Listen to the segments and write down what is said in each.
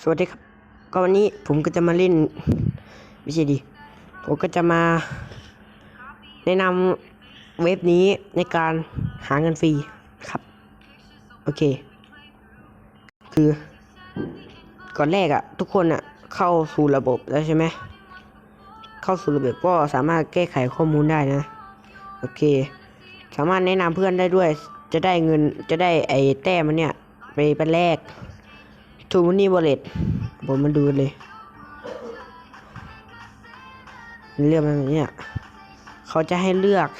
สวัสดีครับ ก็วันนี้ผมก็จะมาเล่นไม่ใช่ดิผมก็จะมา แนะนำเว็บนี้ในการหาเงินฟรีครับ โอเค คือ ก่อนแรกอะทุกคนอะเข้าสู่ระบบแล้วใช่ไหมเข้าสู่ระบบก็สามารถแก้ไขข้อมูลได้นะ โอเค สามารถแนะนำเพื่อนได้ด้วย จะได้เงินจะได้ไอ้แต้มมันเนี่ย ไปเป็นแรก ทูมันนี่วอลเล็ตผมมาดูเลยเลือกมันแบบเนี้ยเขาจะให้เลือก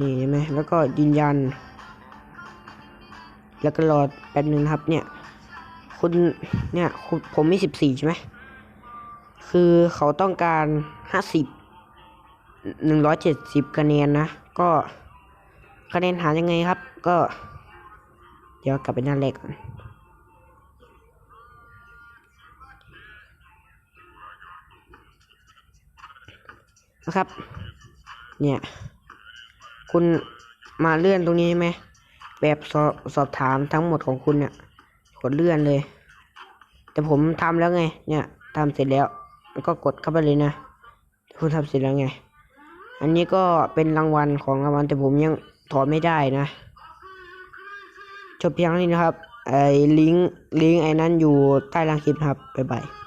นี่เห็นไหมแล้วก็ยืนยัน แล้วก็รอแป๊บนึงครับ เนี่ย คุณเนี่ยผมมีสิบสี่ใช่ไหมคือเขาต้องการห้าสิบหนึ่งร้อยเจ็ดสิบคะแนนนะ ก็คะแนนหายังไงครับ ก็ เดี๋ยวกลับไปหน้าแรกก่อน นะครับ เนี่ย คุณมาเลื่อนตรงนี้ใช่ไหมแบบสอบสอบถามทั้งหมดของคุณเนี่ยกดเลื่อนเลย แต่ผมทำแล้วไง เนี่ยทำเสร็จแล้วแล้วก็กดเข้าไปเลยนะคุณทำเสร็จแล้วไง อันนี้ก็เป็นรางวัลของรางวัลแต่ผมยังถอนไม่ได้นะจบเพียงเท่านี้นะครับไอ้ลิงก์ลิงก์ไอ้นั้นอยู่ใต้ล่างคลิปครับบ๊ายบาย